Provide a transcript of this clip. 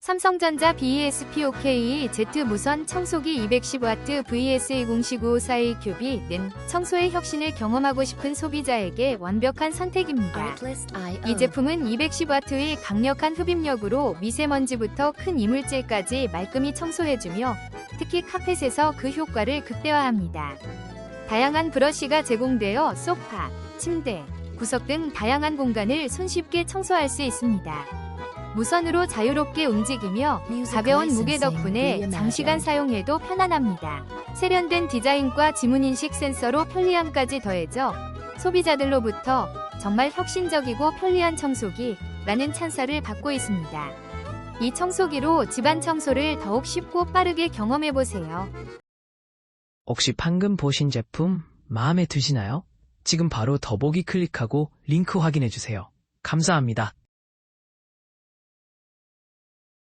삼성전자 BESPOK Z 무선 청소기 210W VS201542 큐비는 청소의 혁신을 경험하고 싶은 소비자에게 완벽한 선택입니다. 이 제품은 210W의 강력한 흡입력으로 미세먼지부터 큰 이물질까지 말끔히 청소해주며 특히 카펫에서 그 효과를 극대화합니다. 다양한 브러쉬가 제공되어 소파, 침대, 구석 등 다양한 공간을 손쉽게 청소할 수 있습니다. 무선으로 자유롭게 움직이며 가벼운 무게 덕분에 장시간 사용해도 편안합니다. 세련된 디자인과 지문인식 센서로 편리함까지 더해져 소비자들로부터 정말 혁신적이고 편리한 청소기 라는 찬사를 받고 있습니다. 이 청소기로 집안 청소를 더욱 쉽고 빠르게 경험해보세요. 혹시 방금 보신 제품 마음에 드시나요? 지금 바로 더보기 클릭하고 링크 확인해주세요. 감사합니다.